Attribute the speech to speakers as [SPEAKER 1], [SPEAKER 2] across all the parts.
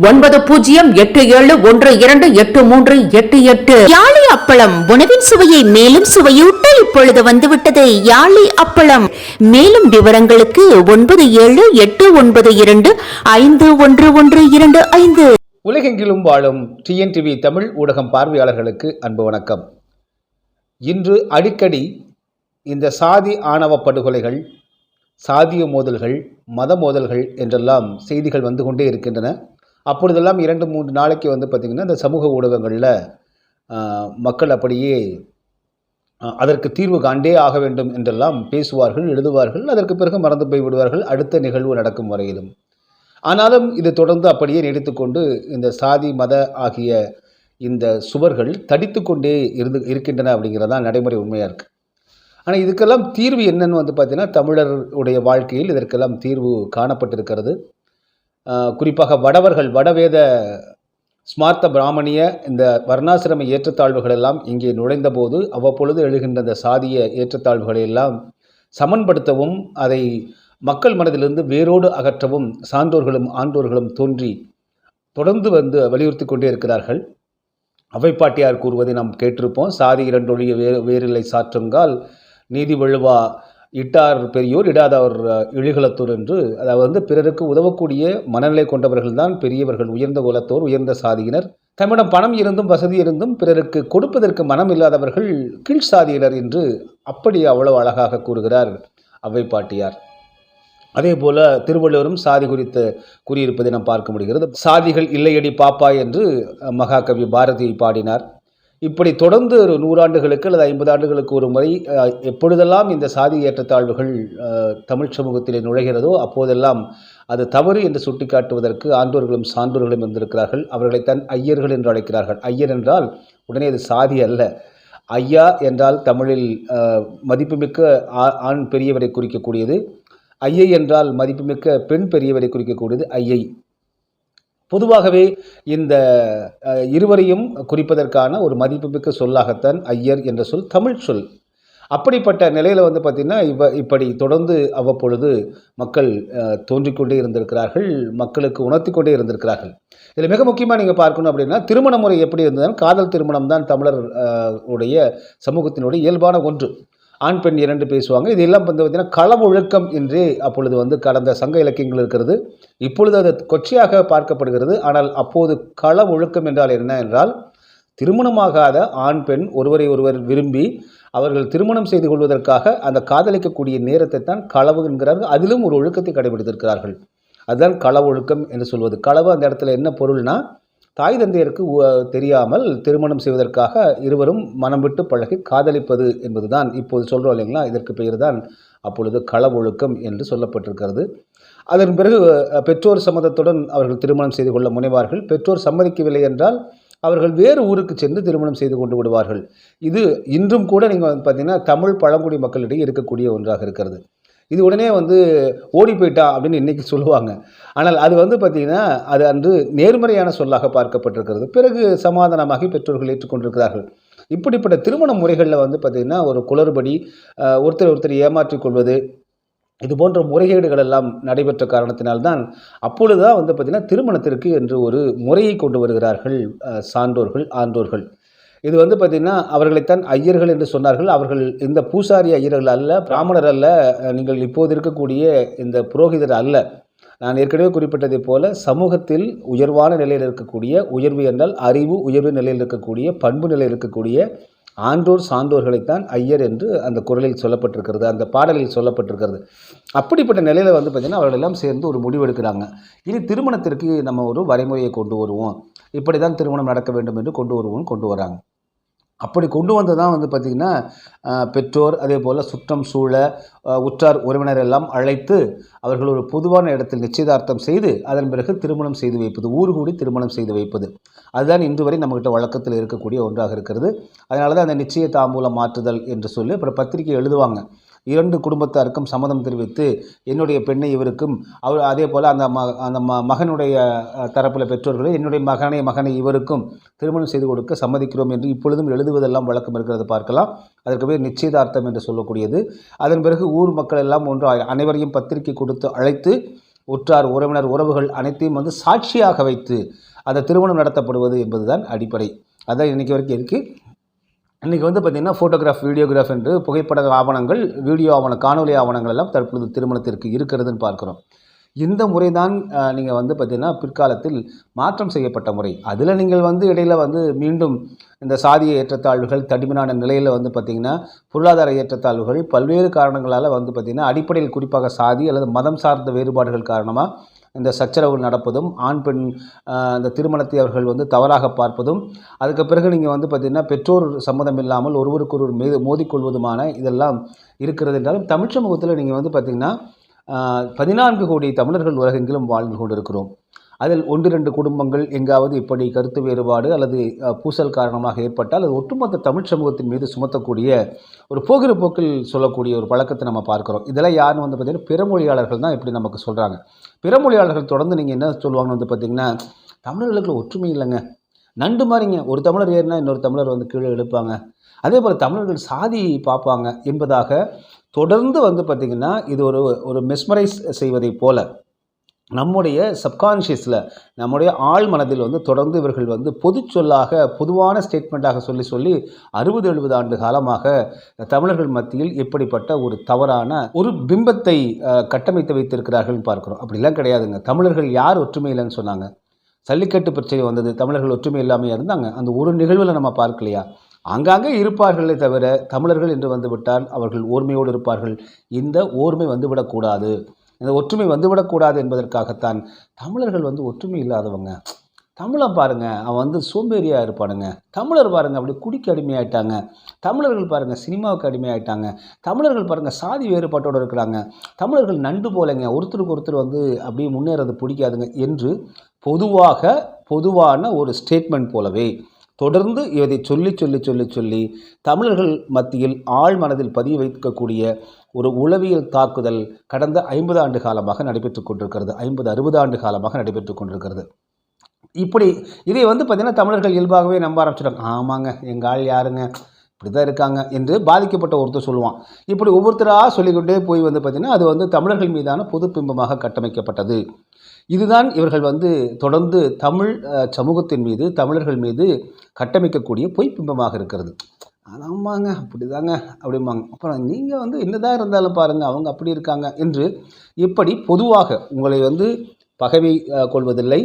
[SPEAKER 1] ஒன்பது பூஜ்ஜியம் எட்டு ஏழு ஒன்று இரண்டு எட்டு மூன்று எட்டு எட்டு.
[SPEAKER 2] யாழி அப்பளம் உணவின் சுவையை மேலும் சுவையூட்ட இப்பொழுது வந்துவிட்டது. யாழி அப்பளம். மேலும் விவரங்களுக்கு ஒன்பது ஏழு எட்டு ஒன்பது இரண்டு ஐந்து ஒன்று ஒன்று இரண்டு ஐந்து.
[SPEAKER 3] உலகெங்கிலும் வாழும் டிஎன்டிவி தமிழ் ஊடகம் பார்வையாளர்களுக்கு அன்பு வணக்கம். இன்று அடிக்கடி இந்த சாதி ஆணவ படுகொலைகள் சாதிய மோதல்கள் மத மோதல்கள் என்றெல்லாம் செய்திகள் வந்து கொண்டே இருக்கின்றன. அப்பொழுதெல்லாம் இரண்டு மூன்று நாளைக்கு வந்து பார்த்திங்கன்னா இந்த சமூக ஊடகங்களில் மக்கள் அப்படியே அதற்கு தீர்வு காண்டே ஆக வேண்டும் என்றெல்லாம் பேசுவார்கள் எழுதுவார்கள் அதற்கு பிறகு மறந்து போய் விடுவார்கள் அடுத்த நிகழ்வு நடக்கும் வரையிலும். ஆனாலும் இது தொடர்ந்து அப்படியே நீடித்துக்கொண்டு இந்த சாதி மத ஆகிய இந்த சுவர்கள் தடித்து கொண்டே இருந்து இருக்கின்றன அப்படிங்கிறதான் நடைமுறை உண்மையாக இருக்குது ஆனால் இதுக்கெல்லாம் தீர்வு என்னன்னு வந்து பார்த்தீங்கன்னா தமிழருடைய வாழ்க்கையில் இதற்கெல்லாம் தீர்வு காணப்பட்டிருக்கிறது. குறிப்பாக வடவர்கள் வடவேத ஸ்மார்த்த பிராமணிய இந்த வர்ணாசிரம ஏற்றத்தாழ்வுகள் எல்லாம் இங்கே நுழைந்தபோது அவ்வப்பொழுது எழுகின்ற இந்த சாதிய ஏற்றத்தாழ்வுகளை எல்லாம் சமன்படுத்தவும் அதை மக்கள் மனதிலிருந்து வேரோடு அகற்றவும் சான்றோர்களும் ஆண்டோர்களும் தோன்றி தொடர்ந்து வந்து வலியுறுத்தி கொண்டே இருக்கிறார்கள். அவைப்பாட்டியார் கூறுவதை நாம் கேட்டிருப்போம். சாதி இரண்டொழிய வேறு வேரில்லை சாற்றுங்கால் நீதி வழுவா இட்டார் பெரியோர் இடாதவர் அஹ், இழிகுலத்தோர் என்று அதாவது வந்து பிறருக்கு உதவக்கூடிய மனநிலை கொண்டவர்கள்தான் பெரியவர்கள். உயர்ந்த குலத்தோர் உயர்ந்த சாதியினர். தம்மிடம் பணம் இருந்தும் வசதி இருந்தும் பிறருக்கு கொடுப்பதற்கு மனம் இல்லாதவர்கள் கீழ் சாதியினர் என்று அப்படி அவ்வளவு அழகாக கூறுகிறார் அவ்வைப்பாட்டியார். அதே போல திருவள்ளுவரும் சாதி குறித்து கூறியிருப்பதை நாம் பார்க்க முடிகிறது. சாதிகள் இல்லையடி பாப்பா என்று மகாகவி பாரதி பாடினார். இப்படி தொடர்ந்து ஒரு நூறாண்டுகளுக்கு அல்லது ஐம்பது ஆண்டுகளுக்கு ஒரு முறை எப்பொழுதெல்லாம் இந்த சாதி ஏற்றத்தாழ்வுகள் தமிழ் சமூகத்திலே நுழைகிறதோ அப்போதெல்லாம் அது தவறு என்று சுட்டிக்காட்டுவதற்கு ஆண்டோர்களும் சான்றோர்களும் இருந்திருக்கிறார்கள். அவர்களை தன் ஐயர்கள் என்று அழைக்கிறார்கள். ஐயர் என்றால் உடனே அது சாதி அல்ல. ஐயா என்றால் தமிழில் மதிப்புமிக்க ஆண் பெரியவரை குறிக்கக்கூடியது. ஐயை என்றால் மதிப்புமிக்க பெண் பெரியவரை குறிக்கக்கூடியது. ஐயை. பொதுவாகவே இந்த இருவரையும் குறிப்பதற்கான ஒரு மதிப்புமிக்க சொல்லாகத்தான் ஐயர் என்ற சொல் தமிழ் சொல். அப்படிப்பட்ட நிலையில் வந்து பார்த்திங்கன்னா இவ இப்படி தொடர்ந்து அவ்வப்பொழுது மக்கள் தோன்றிக்கொண்டே இருந்திருக்கிறார்கள் மக்களுக்கு உணர்த்தி கொண்டே இருந்திருக்கிறார்கள். இதில் மிக முக்கியமாக நீங்கள் பார்க்கணும் அப்படின்னா திருமண முறை எப்படி இருந்ததுன்னா காதல் திருமணம் தான் தமிழர் உடைய சமூகத்தினுடைய இயல்பான ஒன்று. ஆண் பெண் இரண்டு பேசுவாங்க. இதெல்லாம் வந்து பார்த்தீங்கன்னா கள ஒழுக்கம் என்றே அப்பொழுது வந்து கடந்த சங்க இலக்கியங்கள் இருக்கிறது. இப்பொழுது அது கொச்சையாக பார்க்கப்படுகிறது. ஆனால் அப்போது கள ஒழுக்கம் என்றால் என்ன என்றால் திருமணமாகாத ஆண் பெண் ஒருவரை ஒருவர் விரும்பி அவர்கள் திருமணம் செய்து கொள்வதற்காக அந்த காதலிக்கக்கூடிய நேரத்தை தான் களவு என்கிறார்கள். அதிலும் ஒரு ஒழுக்கத்தை கடைபிடித்திருக்கிறார்கள். அதுதான் கள ஒழுக்கம் என்று சொல்வது. களவு அந்த இடத்துல என்ன பொருள்னா தாய் தந்தையருக்கு தெரியாமல் திருமணம் செய்வதற்காக இருவரும் மனம் விட்டு பழகி காதலிப்பது என்பதுதான் இப்போது சொல்கிறோம் இல்லைங்களா? இதற்கு பெயர் தான் அப்பொழுது கள ஒழுக்கம் என்று சொல்லப்பட்டிருக்கிறது. அதன் பிறகு பெற்றோர் சம்மதத்துடன் அவர்கள் திருமணம் செய்து கொள்ள முனைவார்கள். பெற்றோர் சம்மதிக்கவில்லை என்றால் அவர்கள் வேறு ஊருக்கு சென்று திருமணம் செய்து கொண்டு விடுவார்கள். இது இன்றும் கூட நீங்கள் வந்து பார்த்தீங்கன்னா தமிழ் பழங்குடி மக்களிடையே இருக்கக்கூடிய ஒன்றாக இருக்கிறது. இது உடனே வந்து ஓடி போயிட்டா அப்படின்னு இன்றைக்கி சொல்லுவாங்க. ஆனால் அது வந்து பார்த்திங்கன்னா அது அன்று நேர்மறையான சொல்லாக பார்க்கப்பட்டிருக்கிறது. பிறகு சமாதானமாகி பெற்றோர்கள் ஏற்றுக்கொண்டிருக்கிறார்கள். இப்படிப்பட்ட திருமண முறைகளில் வந்து பார்த்திங்கன்னா ஒரு குளறுபடி ஒருத்தர் ஒருத்தர் ஏமாற்றிக்கொள்வது இது போன்ற முறைகேடுகள் எல்லாம் நடைபெற்ற காரணத்தினால்தான் அப்பொழுதுதான் வந்து பார்த்திங்கன்னா திருமணத்திற்கு என்று ஒரு முறையை கொண்டு வருகிறார்கள் சான்றோர்கள் ஆன்றோர்கள். இது வந்து பார்த்திங்கன்னா அவர்களைத்தான் ஐயர்கள் என்று சொன்னார்கள். அவர்கள் இந்த பூசாரி ஐயர்கள் அல்ல பிராமணர் அல்ல நீங்கள் இப்போது இருக்கக்கூடிய இந்த புரோகிதர் அல்ல. நான் ஏற்கனவே குறிப்பிட்டதைப் போல சமூகத்தில் உயர்வான நிலையில் இருக்கக்கூடிய உயர்வு என்றால் அறிவு உயர்வு நிலையில் இருக்கக்கூடிய பண்பு நிலையில் இருக்கக்கூடிய ஆன்றோர் சான்றோர்களைத்தான் ஐயர் என்று அந்த குரலில் சொல்லப்பட்டிருக்கிறது அந்த பாடலில் சொல்லப்பட்டிருக்கிறது. அப்படிப்பட்ட நிலையில் வந்து பார்த்திங்கன்னா அவர்கள் எல்லாம் சேர்ந்து ஒரு முடிவெடுக்கிறாங்க இனி திருமணத்திற்கு நம்ம ஒரு வரைமுறையை கொண்டு வருவோம். இப்படி தான் திருமணம் நடக்க வேண்டும் என்று கொண்டு வருவோம் கொண்டு வராங்க. அப்படி கொண்டு வந்து தான் வந்து பார்த்திங்கன்னா பெற்றோர் அதே போல் சுற்றம் சூழ உற்றார் உறவினர் எல்லாம் அழைத்து அவர்கள் ஒரு பொதுவான இடத்தில் நிச்சயதார்த்தம் செய்து அதன் பிறகு திருமணம் செய்து வைப்பது ஊர் கூடி திருமணம் செய்து வைப்பது. அதுதான் இன்று வரை நம்மகிட்ட வழக்கத்தில் இருக்கக்கூடிய ஒன்றாக இருக்கிறது. அதனால தான் அந்த நிச்சய தாம்பூலம் மாற்றுதல் என்று சொல்லி அப்புறம் பத்திரிக்கை எழுதுவாங்க. இரண்டு குடும்பத்தாருக்கும் சம்மதம் தெரிவித்து என்னுடைய பெண்ணை இவருக்கும் அவர் அதே போல் அந்த ம அந்த ம மகனுடைய தரப்பில் தரப்புல பெற்றோர்களை என்னுடைய மகனை மகனை இவருக்கும் திருமணம் செய்து கொடுக்க சம்மதிக்கிறோம் என்று இப்பொழுதும் எழுதுவதெல்லாம் வழக்கம் இருக்கிறது பார்க்கலாம். அதற்கு பேர் நிச்சயதார்த்தம் என்று சொல்லக்கூடியது. அதன் பிறகு ஊர் மக்கள் எல்லாம் ஒன்று அனைவரையும் பத்திரிகை கொடுத்து அழைத்து உற்றார் உறவினர் உறவுகள் அனைத்தையும் வந்து சாட்சியாக வைத்து அந்த திருமணம் நடத்தப்படுவது என்பதுதான் அடிப்படை. அதான் இன்றைக்கி வரைக்கும் இருக்குது இன்றைக்கி வந்து பார்த்திங்கன்னா ஃபோட்டோகிராஃப் வீடியோகிராஃப் என்று புகைப்பட ஆவணங்கள் வீடியோ ஆவண காணொலி ஆவணங்கள் எல்லாம் தற்பொழுது திருமணத்திற்கு இருக்கிறதுன்னு பார்க்குறோம். இந்த முறை தான் நீங்கள் வந்து பார்த்திங்கன்னா பிற்காலத்தில் மாற்றம் செய்யப்பட்ட முறை. அதில் நீங்கள் வந்து இடையில் வந்து மீண்டும் இந்த சாதிய ஏற்றத்தாழ்வுகள் தடிமனான நிலையில் வந்து பார்த்திங்கன்னா பொருளாதார ஏற்றத்தாழ்வுகள் பல்வேறு காரணங்களால் வந்து பார்த்திங்கன்னா அடிப்படையில் குறிப்பாக சாதி அல்லது மதம் சார்ந்த வேறுபாடுகள் காரணமாக இந்த சச்சரவுகள் நடப்பதும் ஆண் பெண் இந்த திருமணத்தை அவர்கள் வந்து தவறாக பார்ப்பதும் அதுக்கு பிறகு நீங்கள் வந்து பார்த்திங்கன்னா பெற்றோர் சம்மதம் இல்லாமல் ஒருவருக்கொருவர் மீது மோதிக்கொள்வதுமான இதெல்லாம் இருக்கிறது என்றாலும் தமிழ் சமூகத்தில் நீங்கள் வந்து பார்த்திங்கன்னா பதினான்கு கோடி தமிழர்கள் உலகெங்கிலும் வாழ்ந்து கொண்டிருக்கிறோம். அதில் ஒன்று ரெண்டு குடும்பங்கள் எங்காவது இப்படி கருத்து வேறுபாடு அல்லது பூசல் காரணமாக ஏற்பட்டால் அது ஒட்டுமொத்த தமிழ் சமூகத்தின் மீது சுமத்தக்கூடிய ஒரு போகிற போக்கில் சொல்லக்கூடிய ஒரு பழக்கத்தை நம்ம பார்க்குறோம். இதெல்லாம் யாருன்னு வந்து பார்த்திங்கன்னா பிறமொழியாளர்கள் தான் இப்படி நமக்கு சொல்கிறாங்க பிறமொழியாளர்கள் தொடர்ந்து நீங்கள் என்ன சொல்லுவாங்கன்னு வந்து பார்த்திங்கன்னா தமிழர்களுக்கு ஒற்றுமை இல்லைங்க. நண்டு மாதிரிங்க ஒரு தமிழர் ஏறினா இன்னொரு தமிழர் வந்து கீழே எழுப்பாங்க அதே போல் தமிழர்கள் சாதி பார்ப்பாங்க என்பதாக தொடர்ந்து வந்து பார்த்திங்கன்னா இது ஒரு ஒரு மெஸ்மரைஸ் செய்வதைப் போல நம்முடைய சப்கான்ஷியஸில் நம்முடைய ஆள் மனதில் வந்து தொடர்ந்து இவர்கள் வந்து பொது சொல்லாக பொதுவான ஸ்டேட்மெண்ட்டாக சொல்லி சொல்லி அறுபது எழுபது ஆண்டு காலமாக தமிழர்கள் மத்தியில் எப்படிப்பட்ட ஒரு தவறான ஒரு பிம்பத்தை கட்டமைத்து வைத்திருக்கிறார்கள்னு பார்க்குறோம். அப்படிலாம் கிடையாதுங்க. தமிழர்கள் யார் ஒற்றுமை இல்லைன்னு சொன்னாங்க. சல்லிக்கட்டு பிரச்சனை வந்தது தமிழர்கள் ஒற்றுமை இல்லாமல் இருந்தாங்க. அந்த ஒரு நிகழ்வில் நம்ம பார்க்கலையா? ஆங்காங்கே இருப்பார்களே தவிர தமிழர்கள் என்று வந்துவிட்டால் அவர்கள் ஓர்மையோடு இருப்பார்கள். இந்த ஓர்மை வந்துவிடக்கூடாது இந்த ஒற்றுமை வந்துவிடக்கூடாது என்பதற்காகத்தான் தமிழர்கள் வந்து ஒற்றுமை இல்லாதவங்க. தமிழை பாருங்க அவன் வந்து சோம்பேறியாக இருப்பானுங்க. தமிழர் பாருங்க அப்படி குடிக்க அடிமையாயிட்டாங்க. தமிழர்கள் பாருங்க சினிமாவுக்கு அடிமையாயிட்டாங்க. தமிழர்கள் பாருங்க சாதி வேறுபாட்டோடு இருக்கிறாங்க. தமிழர்கள் நண்டு போலங்க ஒருத்தருக்கு ஒருத்தர் வந்து அப்படியே முன்னேறது பிடிக்காதுங்க என்று பொதுவாக பொதுவான ஒரு ஸ்டேட்மெண்ட் போலவே தொடர்ந்து இதை சொல்லி சொல்லி சொல்லி சொல்லி தமிழர்கள் மத்தியில் ஆழ் மனதில் பதிய வைக்கக்கூடிய ஒரு உளவியல் தாக்குதல் கடந்த ஐம்பது ஆண்டு காலமாக நடைபெற்று கொண்டிருக்கிறது. ஐம்பது அறுபது ஆண்டு காலமாக நடைபெற்று கொண்டிருக்கிறது. இப்படி இதை வந்து பார்த்திங்கன்னா தமிழர்கள் இயல்பாகவே நம்ப ஆரம்பிச்சிட்டாங்க. ஆமாங்க எங்கள் ஆள் யாருங்க? இப்படி தான் இருக்காங்க என்று பாதிக்கப்பட்ட ஒருத்தர் சொல்லுவான். இப்படி ஒவ்வொருத்தராக சொல்லிக்கொண்டே போய் வந்து பார்த்திங்கன்னா அது வந்து தமிழர்கள் மீதான பொது பிம்பமாக கட்டமைக்கப்பட்டது. இதுதான் இவர்கள் வந்து தொடர்ந்து தமிழ் சமூகத்தின் மீது தமிழர்கள் மீது கட்டமைக்கக்கூடிய பொய் பிம்பமாக இருக்கிறது ஆமாங்க அப்படிதாங்க அப்படிம்பாங்க. அப்புறம் நீங்கள் வந்து என்னதான் இருந்தாலும் பாருங்கள் அவங்க அப்படி இருக்காங்க என்று இப்படி பொதுவாக உங்களை வந்து பகவை கொள்வதில்லை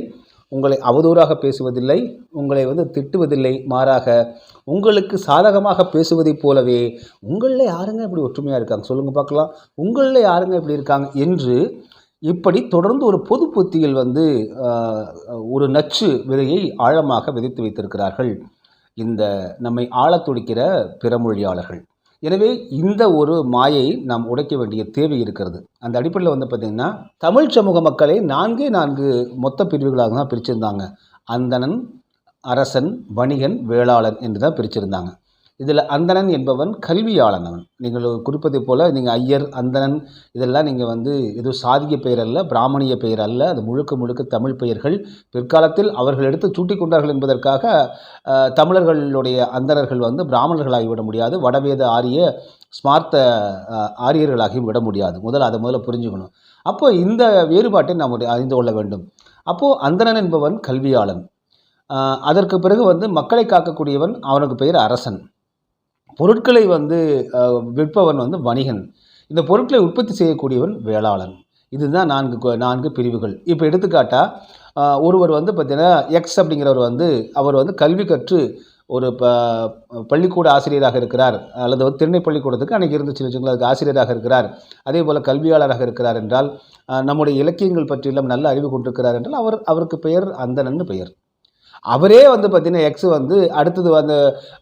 [SPEAKER 3] உங்களை அவதூறாக பேசுவதில்லை உங்களை வந்து திட்டுவதில்லை மாறாக உங்களுக்கு சாதகமாக பேசுவதைப் போலவே உங்களில் யாருங்க இப்படி ஒற்றுமையாக இருக்காங்க? சொல்லுங்கள் பார்க்கலாம். உங்களில் யாருங்க இப்படி இருக்காங்க? என்று இப்படி தொடர்ந்து ஒரு பொது புத்தியில் வந்து ஒரு நச்சு விதையை ஆழமாக விதைத்து வைத்திருக்கிறார்கள் இந்த நம்மை ஆளத் துடிக்கிற பிறமொழியாளர்கள் எனவே இந்த ஒரு மாயை நாம் உடைக்க வேண்டிய தேவை இருக்கிறது. அந்த அடிப்படையில் வந்து பார்த்திங்கன்னா தமிழ் சமூக மக்களை நான்கே நான்கு மொத்த பிரிவுகளாக தான் பிரிச்சிருந்தாங்க. அந்தணன் அரசன் வணிகன் வேளாளன் என்று தான் பிரிச்சிருந்தாங்க. இதில் அந்தணன் என்பவன் கல்வியாளன் அவன் நீங்கள் குறிப்பதைப் போல் நீங்கள் ஐயர் அந்தணன் இதெல்லாம் நீங்கள் வந்து இது சாதிய பெயர் அல்ல பிராமணிய பெயர் அல்ல அது முழுக்க முழுக்க தமிழ் பெயர்கள். பிற்காலத்தில் அவர்கள் எடுத்து சூட்டிக் கொண்டார்கள் என்பதற்காக தமிழர்களுடைய அந்தணர்கள் வந்து பிராமணர்களாகி விட முடியாது வடவேத ஆரிய ஸ்மார்த்த ஆரியர்களாகியும் விட முடியாது. முதல்ல அதை முதல்ல புரிஞ்சுக்கணும். அப்போ இந்த வேறுபாட்டை நாம் அறிந்து கொள்ள வேண்டும். அப்போது அந்தணன் என்பவன் கல்வியாளன். அதற்கு பிறகு வந்து மக்களை காக்கக்கூடியவன் அவனுக்கு பெயர் அரசன். பொருட்களை வந்து விற்பவன் வந்து வணிகன். இந்த பொருட்களை உற்பத்தி செய்யக்கூடியவன் வேளாளன். இதுதான் நான்கு நான்கு பிரிவுகள். இப்போ எடுத்துக்காட்டால் ஒருவர் வந்து பார்த்தீங்கன்னா எக்ஸ் அப்படிங்கிறவர் வந்து அவர் வந்து கல்வி கற்று ஒரு ப பள்ளிக்கூட ஆசிரியராக இருக்கிறார். அல்லது வந்து திண்ணை பள்ளிக்கூடத்துக்கு அன்றைக்கி இருந்துச்சு வச்சுங்களேன் அதுக்கு ஆசிரியராக இருக்கிறார். அதே போல் கல்வியாளராக இருக்கிறார் என்றால் நம்முடைய இலக்கியங்கள் பற்றியெல்லாம் நல்ல அறிவு கொண்டிருக்கிறார் என்றால் அவர் அவருக்கு பெயர் அந்தணன்னு பெயர். அவரே வந்து பார்த்தீங்கன்னா எக்ஸ் வந்து அடுத்தது அந்த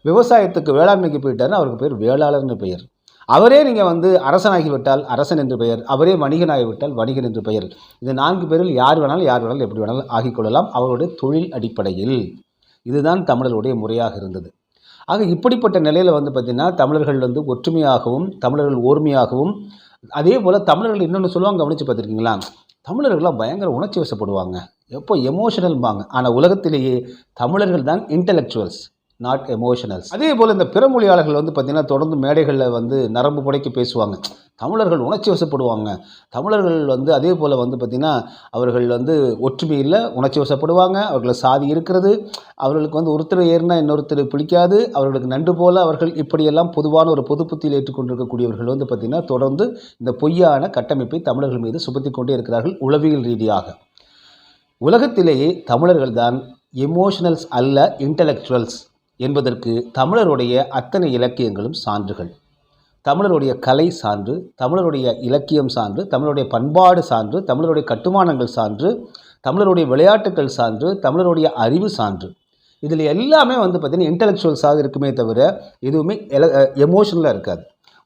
[SPEAKER 3] விவசாயத்துக்கு வேளாண்மைக்கு போயிட்டாருன்னா அவருக்கு பேர் வேளாளர்னு பெயர். அவரே நீங்கள் வந்து அரசனாகிவிட்டால் அரசன் என்று பெயர் அவரே வணிகனாகிவிட்டால் வணிகன் என்று பெயர். இந்த நான்கு பேரில் யார் வேணாலும் யார் வேணாலும் எப்படி வேணாலும் ஆகிக்கொள்ளலாம் அவருடைய தொழில் அடிப்படையில் இதுதான் தமிழருடைய முறையாக இருந்தது. ஆக இப்படிப்பட்ட நிலையில் வந்து பார்த்திங்கன்னா தமிழர்கள் வந்து ஒற்றுமையாகவும் தமிழர்கள் ஓர்மையாகவும் அதே போல் தமிழர்கள் இன்னொன்று சொல்லுவாங்க கவனித்து பார்த்துருக்கீங்களா? தமிழர்கள்லாம் பயங்கர உணர்ச்சி வசப்படுவாங்க. எப்போ எமோஷனல்பாங்க ஆனால் உலகத்திலேயே தமிழர்கள் தான் இன்டலெக்சுவல்ஸ் நாட் எமோஷனல்ஸ் அதே போல் இந்த பிற மொழியாளர்கள் வந்து பார்த்திங்கன்னா தொடர்ந்து மேடைகளில் வந்து நரம்பு புடைக்க பேசுவாங்க. தமிழர்கள் உணர்ச்சி வசப்படுவாங்க. தமிழர்கள் வந்து அதே போல் வந்து பார்த்திங்கன்னா அவர்கள் வந்து ஒற்றுமையில் உணர்ச்சி வசப்படுவாங்க. அவர்களை சாதி இருக்கிறது. அவர்களுக்கு வந்து ஒருத்தர் ஏறினா இன்னொருத்தர் பிடிக்காது. அவர்களுக்கு நண்டு போல அவர்கள் இப்படியெல்லாம் பொதுவான ஒரு பொது புத்தியில் ஏற்றுக்கொண்டிருக்கக்கூடியவர்கள் வந்து பார்த்திங்கன்னா தொடர்ந்து இந்த பொய்யான கட்டமைப்பை தமிழர்கள் மீது சுமத்தி கொண்டே இருக்கிறார்கள் உளவியல் ரீதியாக. உலகத்திலேயே தமிழர்கள் தான் எமோஷனல்ஸ் அல்ல இன்டலெக்சுவல்ஸ் என்பதற்கு தமிழருடைய அத்தனை இலக்கியங்களும் சான்றுகள். தமிழருடைய கலை சான்று தமிழருடைய இலக்கியம் சான்று தமிழருடைய பண்பாடு சான்று தமிழருடைய கட்டுமானங்கள் சான்று தமிழருடைய விளையாட்டுகள் சான்று தமிழருடைய அறிவு சான்று. இதில் எல்லாமே வந்து பார்த்திங்கன்னா இன்டலெக்சுவல்ஸாக இருக்குமே தவிர எதுவுமே எமோஷனலாக இருக்காது.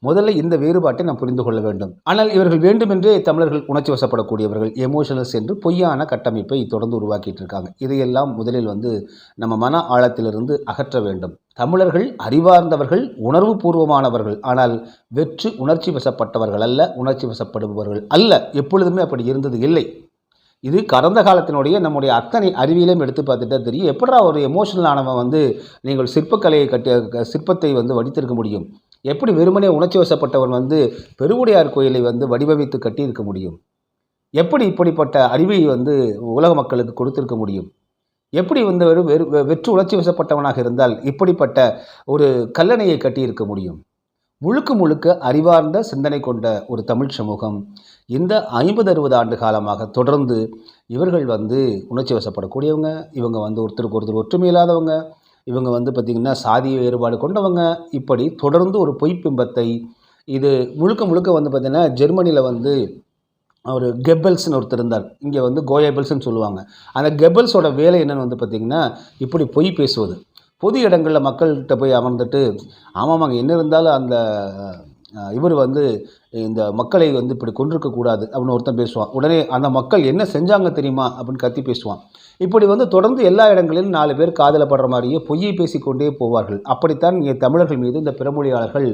[SPEAKER 3] முதல்ல இந்த வேறுபாட்டை நாம் புரிந்து கொள்ள வேண்டும். ஆனால் இவர்கள் வேண்டுமென்றே தமிழர்கள் உணர்ச்சி வசப்படக்கூடியவர்கள் எமோஷனல்ஸ் என்று பொய்யான கட்டமைப்பை தொடர்ந்து உருவாக்கிட்டு இருக்காங்க. இதையெல்லாம் முதலில் வந்து நம்ம மன ஆழத்திலிருந்து அகற்ற வேண்டும். தமிழர்கள் அறிவார்ந்தவர்கள் உணர்வு பூர்வமானவர்கள் ஆனால் வெற்று உணர்ச்சி வசப்பட்டவர்கள் அல்ல உணர்ச்சி வசப்படுபவர்கள் அல்ல. எப்பொழுதுமே அப்படி இருந்தது இல்லை. இது கடந்த காலத்தினுடைய நம்முடைய அத்தனை அறிவியலையும் எடுத்து பார்த்துட்டா தெரியும். எப்படா ஒரு எமோஷனல் ஆனவன் வந்து நீங்கள் சிற்பக்கலையை கட்டி சிற்பத்தை வந்து வடித்திருக்க முடியும்? எப்படி வெறுமனே உணர்ச்சி வசப்பட்டவன் வந்து பெருவுடையார் கோயிலை வந்து வடிவமைத்து கட்டியிருக்க முடியும்? எப்படி இப்படிப்பட்ட அறிவை வந்து உலக மக்களுக்கு கொடுத்திருக்க முடியும்? எப்படி வந்து வெறும் வெறு வெற்று உணர்ச்சி வசப்பட்டவனாக இருந்தால் இப்படிப்பட்ட ஒரு கல்லணையை கட்டியிருக்க முடியும்? முழுக்க முழுக்க அறிவார்ந்த சிந்தனை கொண்ட ஒரு தமிழ் சமூகம் இந்த ஐம்பது அறுபது ஆண்டு காலமாக தொடர்ந்து இவர்கள் வந்து உணர்ச்சி வசப்படக்கூடியவங்க. இவங்க வந்து ஒருத்தருக்கு ஒருத்தர் ஒற்றுமை இல்லாதவங்க. இவங்க வந்து பார்த்திங்கன்னா சாதிய வேறுபாடு கொண்டவங்க. இப்படி தொடர்ந்து ஒரு பொய்ப்பிம்பத்தை இது முழுக்க முழுக்க வந்து பார்த்திங்கன்னா ஜெர்மனியில் வந்து ஒரு கெப்பல்ஸ்னு ஒருத்தர் இருந்தார். இங்கே வந்து கோயபல்ஸ்னு சொல்லுவாங்க. அந்த கெப்பல்ஸோட வேலை என்னென்னு வந்து பார்த்திங்கன்னா இப்படி பொய் பேசுவது. பொது இடங்களில் மக்கள்கிட்ட போய் அமர்ந்துட்டு ஆமாமாங்க என்ன இருந்தாலும் அந்த இவர் வந்து இந்த மக்களை வந்து இப்படி கொண்டிருக்கக்கூடாது அப்படின்னு ஒருத்தன் பேசுவான். உடனே அந்த மக்கள் என்ன செஞ்சாங்க தெரியுமா அப்படின்னு கத்தி பேசுவான். இப்படி வந்து தொடர்ந்து எல்லா இடங்களிலும் நாலு பேர் காதல படுற மாதிரியே பொய்யை பேசிக்கொண்டே போவார்கள். அப்படித்தான் இங்கே தமிழர்கள் மீது இந்த பிறமொழியாளர்கள்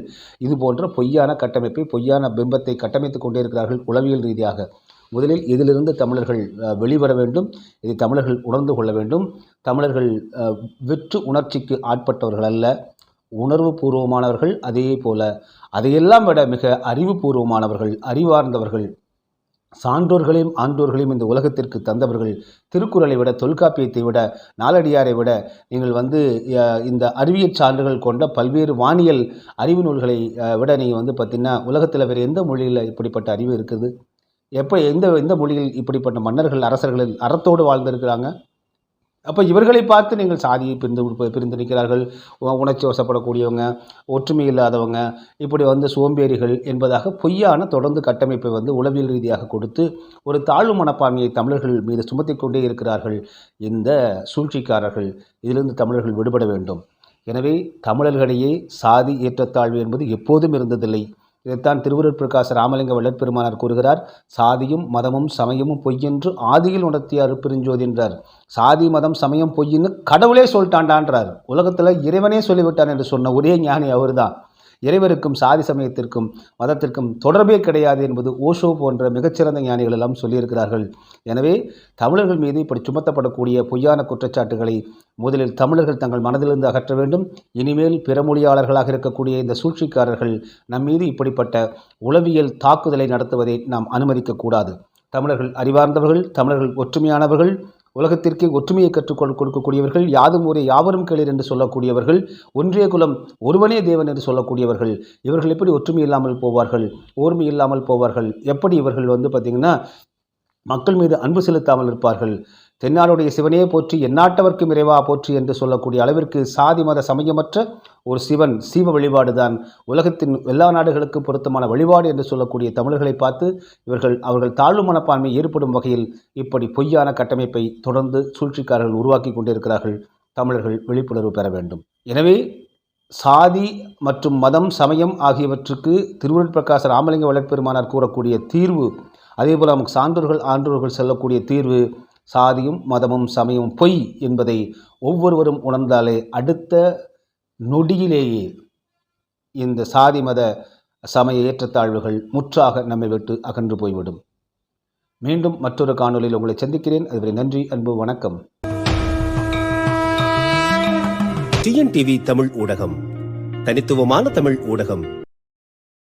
[SPEAKER 3] இது போன்ற பொய்யான கட்டமைப்பை பொய்யான பிம்பத்தை கட்டமைத்து கொண்டே இருக்கிறார்கள் உளவியல் ரீதியாக. முதலில் இதிலிருந்து தமிழர்கள் வெளிவர வேண்டும். இதை தமிழர்கள் உணர்ந்து கொள்ள வேண்டும். தமிழர்கள் வெற்று உணர்ச்சிக்கு ஆட்பட்டவர்கள் அல்ல. உணர்வு பூர்வமானவர்கள் அதே போல அதையெல்லாம் விட மிக அறிவுபூர்வமானவர்கள் அறிவார்ந்தவர்கள் சான்றோர்களையும் ஆன்றோர்களையும் இந்த உலகத்திற்கு தந்தவர்கள் திருக்குறளை விட தொல்காப்பியத்தை விட நாலடியாரை விட நீங்கள் வந்து இந்த அறிவியல் சான்றுகள் கொண்ட பல்வேறு வானியல் அறிவு நூல்களை விட நீங்கள் வந்து பார்த்திங்கன்னா உலகத்தில் வேறு எந்த மொழியில் இப்படிப்பட்ட அறிவு இருக்குது? எப்போ எந்த எந்த மொழியில் இப்படிப்பட்ட மன்னர்கள் அரசர்கள் அறத்தோடு வாழ்ந்திருக்கிறாங்க? அப்போ இவர்களை பார்த்து நீங்கள் சாதியை பிரிந்து பிரிந்து நிற்கிறார்கள் உணர்ச்சி வசப்படக்கூடியவங்க ஒற்றுமை இல்லாதவங்க இப்படி வந்து சோம்பேறிகள் என்பதாக பொய்யான தொடர்ந்து கட்டமைப்பை வந்து உளவியல் ரீதியாக கொடுத்து ஒரு தாழ்வு மனப்பான்மையை தமிழர்கள் மீது சுமத்தி கொண்டே இருக்கிறார்கள். இந்த சூழ்ச்சிக்காரர்கள் இதிலிருந்து தமிழர்கள் விடுபட வேண்டும். எனவே தமிழர்களிடையே சாதி ஏற்றத்தாழ்வு என்பது எப்போதும் இருந்ததில்லை. இதைத்தான் திருவருட் பிரகாச ராமலிங்க வள்ளற்பெருமானார் கூறுகிறார். சாதியும் மதமும் சமயமும் பொய்யென்று ஆதியில் உணர்த்திய அருப்பெருஞ்சோதி என்றார். சாதி மதம் சமயம் பொய்யின்னு கடவுளே சொல்லிட்டாண்டான்றார் உலகத்தில் இறைவனே சொல்லிவிட்டான் என்று சொன்ன ஒரே ஞானி அவர்தான். இறைவருக்கும் சாதி சமயத்திற்கும் மதத்திற்கும் தொடர்பே கிடையாது என்பது ஓஷோ போன்ற மிகச்சிறந்த ஞானிகள் எல்லாம் சொல்லியிருக்கிறார்கள். எனவே தமிழர்கள் மீது இப்படி சுமத்தப்படக்கூடிய பொய்யான குற்றச்சாட்டுகளை முதலில் தமிழர்கள் தங்கள் மனதிலிருந்து அகற்ற வேண்டும். இனிமேல் பிற மொழியாளர்களாக இருக்கக்கூடிய இந்த சூழ்ச்சிக்காரர்கள் நம் மீது இப்படிப்பட்ட உளவியல் தாக்குதலை நடத்துவதை நாம் அனுமதிக்கக்கூடாது. தமிழர்கள் அறிவார்ந்தவர்கள் தமிழர்கள் ஒற்றுமையானவர்கள் உலகத்திற்கே ஒற்றுமையை கற்றுக்கொள் கொடுக்கக்கூடியவர்கள் யாதும் ஊரே யாவரும் கேளீர் என்று சொல்லக்கூடியவர்கள் ஒன்றே குலம் ஒருவனே தேவன் என்று சொல்லக்கூடியவர்கள் இவர்கள் எப்படி ஒற்றுமை இல்லாமல் போவார்கள் ஓர்மை இல்லாமல் போவார்கள் எப்படி இவர்கள் வந்து பார்த்திங்கன்னா மக்கள் மீது அன்பு செலுத்தாமல் இருப்பார்கள் தென்னாடுடைய சிவனே போற்றி எந்நாட்டவர்க்கும் இறைவா போற்றி என்று சொல்லக்கூடிய அளவிற்கு சாதி மத சமயமற்ற ஒரு சிவன் சீவ வழிபாடுதான். உலகத்தின் எல்லா நாடுகளுக்கும் பொருத்தமான வழிபாடு என்று சொல்லக்கூடிய தமிழர்களை பார்த்து இவர்கள் அவர்கள் தாழ்வு மனப்பான்மை ஏற்படும் வகையில் இப்படி பொய்யான கட்டமைப்பை தொடர்ந்து சூழ்ச்சிக்காரர்கள் உருவாக்கி கொண்டிருக்கிறார்கள். தமிழர்கள் விழிப்புணர்வு பெற வேண்டும். எனவே சாதி மற்றும் மதம் சமயம் ஆகியவற்றுக்கு திருவள்ளுவர் பிரகாச ராமலிங்க வளர்ப்பெருமானார் கூறக்கூடிய தீர்வு அதேபோல் நமக்கு சான்றோர்கள் ஆன்றோர்கள் செல்லக்கூடிய தீர்வு சாதியும் மதமும் சமயமும் பொய் என்பதை ஒவ்வொருவரும் உணர்ந்தாலே அடுத்த நொடியிலேயே இந்த சாதி மத சமய ஏற்றத்தாழ்வுகள் முற்றாக நம்மை விட்டு அகன்று போய்விடும். மீண்டும் மற்றொரு காணொளியில் உங்களை சந்திக்கிறேன். அதுவரை நன்றி அன்பு வணக்கம்.
[SPEAKER 4] டிஎன்டிவி தமிழ் ஊடகம். தனித்துவமான தமிழ் ஊடகம்.